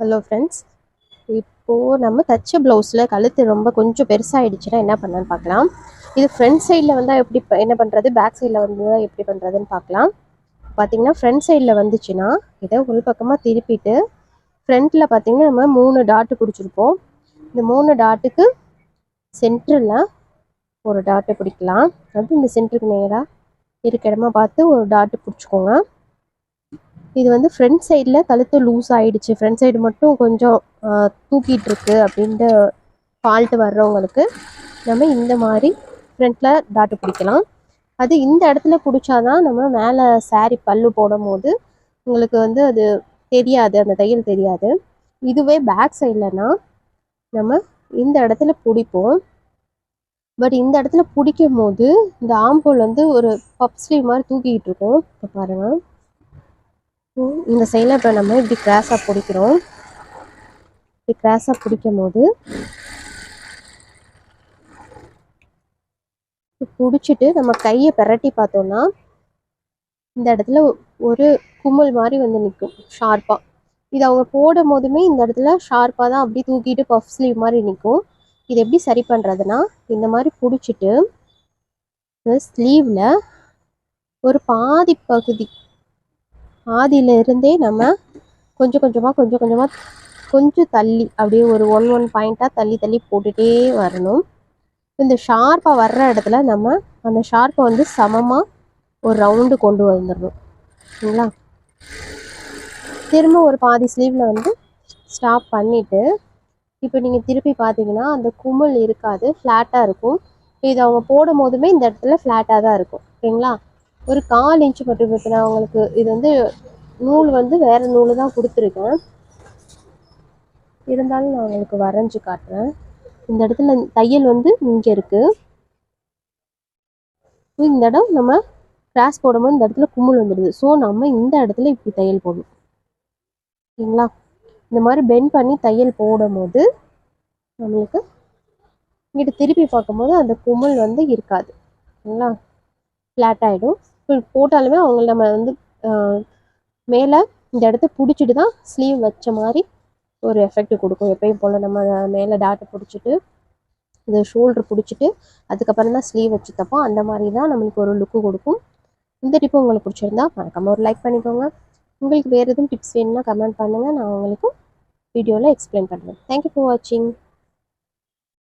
Hello friends இப்போது நம்ம தச்ச ப்ளவுஸில் கழுத்து ரொம்ப கொஞ்சம் பெருசாகிடுச்சுன்னா என்ன பண்ணலான்னு பார்க்கலாம். இது ஃப்ரண்ட் சைடில் வந்தால் எப்படி என்ன பண்ணுறது பேக் சைடில் வந்து எப்படி பண்ணுறதுன்னு பார்க்கலாம். பார்த்தீங்கன்னா ஃப்ரண்ட் சைடில் வந்துச்சுன்னா இதை உள் பக்கமாக திருப்பிட்டு ஃப்ரண்ட்டில் பார்த்தீங்கன்னா நம்ம மூணு டாட்டு பிடிச்சிருப்போம். இந்த மூணு டாட்டுக்கு சென்டரில் ஒரு டாட்டு பிடிக்கலாம். அது இந்த சென்டருக்கு நேராக இருக்க இடமா பார்த்து ஒரு டாட்டு பிடிச்சிக்கோங்க. இது வந்து ஃப்ரண்ட் சைடில் கழுத்து லூஸ் ஆகிடுச்சு ஃப்ரண்ட் சைடு மட்டும் கொஞ்சம் தூக்கிட்டுருக்கு அப்படின்ட்டு ஃபால்ட்டு வர்றவங்களுக்கு நம்ம இந்த மாதிரி ஃப்ரண்ட்டில் டாட்டு பிடிக்கலாம். அது இந்த இடத்துல பிடிச்சாதான் நம்ம மேலே சாரி பல்லு போடும் போது உங்களுக்கு வந்து அது தெரியாது அந்த தையல் தெரியாது. இதுவே பேக் சைட்லனா நம்ம இந்த இடத்துல பிடிப்போம். பட் இந்த இடத்துல பிடிக்கும் போது இந்த ஆம்போல் வந்து ஒரு பப் ஸ்லீவ் மாதிரி தூக்கிக்கிட்டு இருக்கும் இப்போ பாருங்கள் இந்த சைடில் இப்போ நம்ம இப்படி கிராஸாக பிடிக்கிறோம். இப்படி கிராஸாக பிடிக்கும் போது பிடிச்சிட்டு நம்ம கையை பிரட்டி பார்த்தோம்னா இந்த இடத்துல ஒரு குமல் மாதிரி வந்து நிற்கும் ஷார்ப்பாக இது அவங்க போடும் போதுமே இந்த இடத்துல ஷார்ப்பாக தான் அப்படி தூக்கிட்டு பஃப் ஸ்லீவ் மாதிரி நிற்கும். இது எப்படி சரி பண்ணுறதுனா இந்த மாதிரி பிடிச்சிட்டு ஸ்லீவில் ஒரு பாதி பகுதி ஆதியிலிருந்தே நம்ம கொஞ்சம் கொஞ்சமாக கொஞ்சம் கொஞ்சமாக கொஞ்சம் தள்ளி அப்படியே ஒரு ஒன் ஒன் பாயிண்ட்டாக தள்ளி தள்ளி போட்டுகிட்டே வரணும். இந்த ஷார்ப்பாக வர்ற இடத்துல நம்ம அந்த ஷார்ப்பை வந்து சமமாக ஒரு ரவுண்டு கொண்டு வந்துடணும் சரிங்களா? திரும்ப ஒரு பாதி ஸ்லீவில் வந்து ஸ்டாப் பண்ணிவிட்டு இப்போ நீங்கள் திருப்பி பார்த்தீங்கன்னா அந்த குமிழ் இருக்காது ஃப்ளாட்டாக இருக்கும். இது அவங்க போடும் போதுமே இந்த இடத்துல ஃப்ளாட்டாக தான் இருக்கும். ஓகேங்களா ஒரு கால் இன்ச்சு மட்டும் இப்போ நான் உங்களுக்கு இது வந்து நூல் வந்து வேறு நூல் தான் கொடுத்துருக்கேன். இருந்தாலும் நான் உங்களுக்கு வரைஞ்சி காட்டுறேன். இந்த இடத்துல தையல் வந்து இங்கே இருக்குது இந்த இடம் நம்ம கிராஸ் போடும்போது இந்த இடத்துல கும்மல் வந்துடுது. ஸோ நம்ம இந்த இடத்துல இப்படி தையல் போடணும். ஓகேங்களா இந்த மாதிரி பெண்ட் பண்ணி தையல் போடும்போது நம்மளுக்கு இங்கிட்ட திருப்பி பார்க்கும்போது அந்த கும்மல் வந்து இருக்காது. ஓகேங்களா ஃப்ளாட் ஆகிடும் போட்டாலுமே அவங்க நம்ம வந்து மேலே இந்த இடத்த பிடிச்சிட்டு தான் ஸ்லீவ் வச்ச மாதிரி ஒரு எஃபெக்ட் கொடுக்கும். எப்பயும் போல் நம்ம மேலே டாட்டை பிடிச்சிட்டு இந்த ஷோல்டர் பிடிச்சிட்டு அதுக்கப்புறம் தான் ஸ்லீவ் வச்சு தப்போம். அந்த மாதிரி தான் நம்மளுக்கு ஒரு லுக்கு கொடுக்கும். இந்த டிப்பு உங்களுக்கு பிடிச்சிருந்தா மறக்காமல் ஒரு லைக் பண்ணிக்கோங்க. உங்களுக்கு வேறு எதுவும் டிப்ஸ் வேணும்னா கமெண்ட் பண்ணுங்கள் நான் உங்களுக்கு வீடியோவில் எக்ஸ்பிளைன் பண்ணுறேன் தேங்க்யூ ஃபார் வாட்சிங்